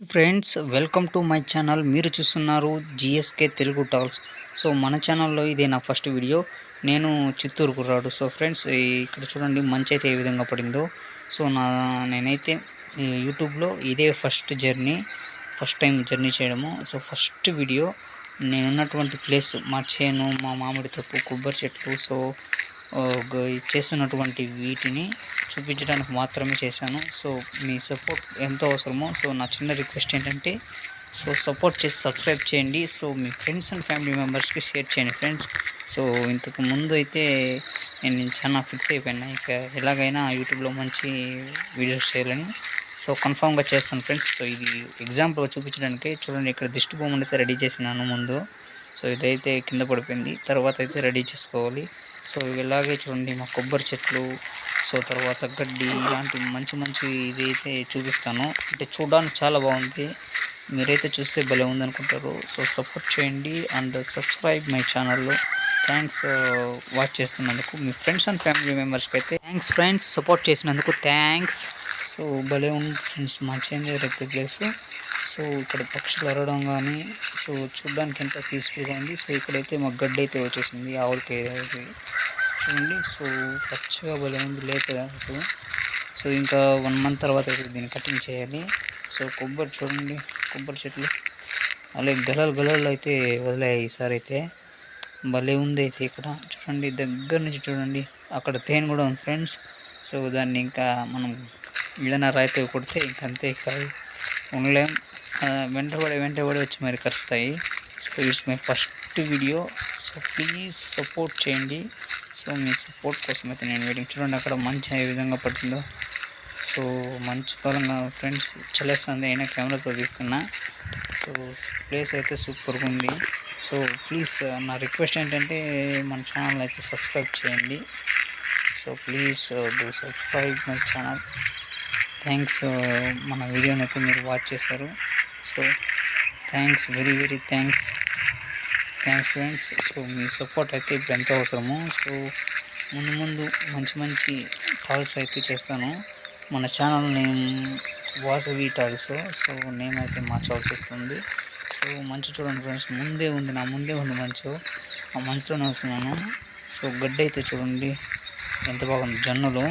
Friends welcome to my channel. మీరు చూస్తున్నారు GSK Telugu టాల్స్. So మన ఛానల్లో ఇదే నా ఫస్ట్ వీడియో. నేను చిత్తూరు కుర్రాడు సో ఫ్రెండ్స్ ఇక్కడ చూడండి మంచి అయితే ఏ విధంగా పడిందో. సో నా నేనైతే యూట్యూబ్లో ఇదే first journey first time journey చేయడము. So first video. నేనున్నటువంటి ప్లేస్ మా చేను మా మామిడి తప్పు కొబ్బరి చెట్లు. సో చేస్తున్నటువంటి వీటిని చూపించడానికి మాత్రమే చేశాను. సో మీ సపోర్ట్ ఎంతో అవసరమో సో నా చిన్న రిక్వెస్ట్ ఏంటంటే సో సపోర్ట్ చేసి సబ్స్క్రైబ్ చేయండి. సో మీ ఫ్రెండ్స్ అండ్ ఫ్యామిలీ మెంబర్స్కి షేర్ చేయండి ఫ్రెండ్స్. సో ఇంతకు ముందు అయితే నేను చాలా ఫిక్స్ అయిపోయినా. ఇక ఎలాగైనా యూట్యూబ్లో మంచి వీడియోస్ చేయాలని. సో కన్ఫామ్గా చేస్తాను ఫ్రెండ్స్. సో ఇది ఎగ్జాంపుల్గా చూపించడానికి చూడండి ఇక్కడ దిష్టి బొమ్మను అయితే రెడీ చేసినాను ముందు. సో ఇదైతే కింద పడిపోయింది. తర్వాత అయితే రెడీ చేసుకోవాలి. సో ఇలాగే చూడండి మా కొబ్బరి చెట్లు సో తర్వాత గడ్డి ఇలాంటి మంచి మంచి ఇదైతే చూపిస్తాను. అంటే చూడడానికి చాలా బాగుంది. మీరైతే చూస్తే భలే ఉందనుకుంటారు. సో సపోర్ట్ చేయండి అండ్ సబ్స్క్రైబ్ మై ఛానల్లో. థ్యాంక్స్ వాచ్ చేస్తున్నందుకు. మీ ఫ్రెండ్స్ అండ్ ఫ్యామిలీ మెంబర్స్కి అయితే థ్యాంక్స్ ఫ్రెండ్స్ సపోర్ట్ చేసినందుకు థ్యాంక్స్. సో భలే ఉంది ఫ్రెండ్స్ మా చేంజ్ అయితే ప్లేస్. సో ఇక్కడ పక్షులు అరవడం కానీ సో చూడడానికి ఎంత పీస్ఫుల్గా ఉంది. సో ఇక్కడైతే మాకు గడ్డి అయితే వచ్చేసింది ఆవులకి చూడండి సో పచ్చగా భలే ఉంది లేత అసలు సో ఇంకా వన్ మంత్ తర్వాత అయితే దీన్ని కటింగ్ చేయాలి. సో కొబ్బరి చూడండి కొబ్బరి చెట్లు. అలాగే గలలు గలలు అయితే వదిలాయి ఈసారి అయితే. భలే ఉంది అయితే ఇక్కడ. చూడండి దగ్గర నుంచి చూడండి అక్కడ తేనె కూడా ఉంది ఫ్రెండ్స్. సో దాన్ని ఇంకా మనం ఏదైనా రైతే కొడితే ఇంకంతే అంతే ఉండలేం. వెంటబడి వెంటబడి వచ్చి మరి కరుస్తాయి. So it's my first video so please support చేయండి. సో మీ సపోర్ట్ కోసం అయితే నేను వెయిటింగ్ చూడండి అక్కడ మంచి ఏ విధంగా పడుతుందో. సో మంచి పరంగా ఫ్రెండ్స్ చలేస్తుంది అయినా కెమెరాతో తీస్తున్నా. సో ప్లేస్ అయితే సూపర్గా ఉంది. సో ప్లీజ్ uh, నా రిక్వెస్ట్ ఏంటంటే మన ఛానల్ అయితే సబ్స్క్రైబ్ చేయండి. So please do subscribe my channel thanks మన వీడియోని అయితే మీరు వాచ్ చేశారు. So thanks very very thanks. Thanks friends. So మీ సపోర్ట్ అయితే ఇప్పుడు ఎంతో అవసరము. సో ముందు ముందు మంచి మంచి కాల్స్ అయితే చేస్తాను. మన channel name Vasavi టాల్స్. So name అయితే మార్చవలసి వస్తుంది. సో మంచి చూడండి ఫ్రెండ్స్. ముందే ఉంది నా ముందే ఉంది మంచు. ఆ మంచులోనే వస్తున్నాను. సో గడ్డి అయితే చూడండి. ఎంత బాగుంది జొన్నలు.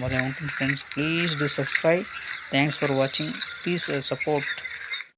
భలే ఉంటుంది friends please do subscribe thanks for watching please support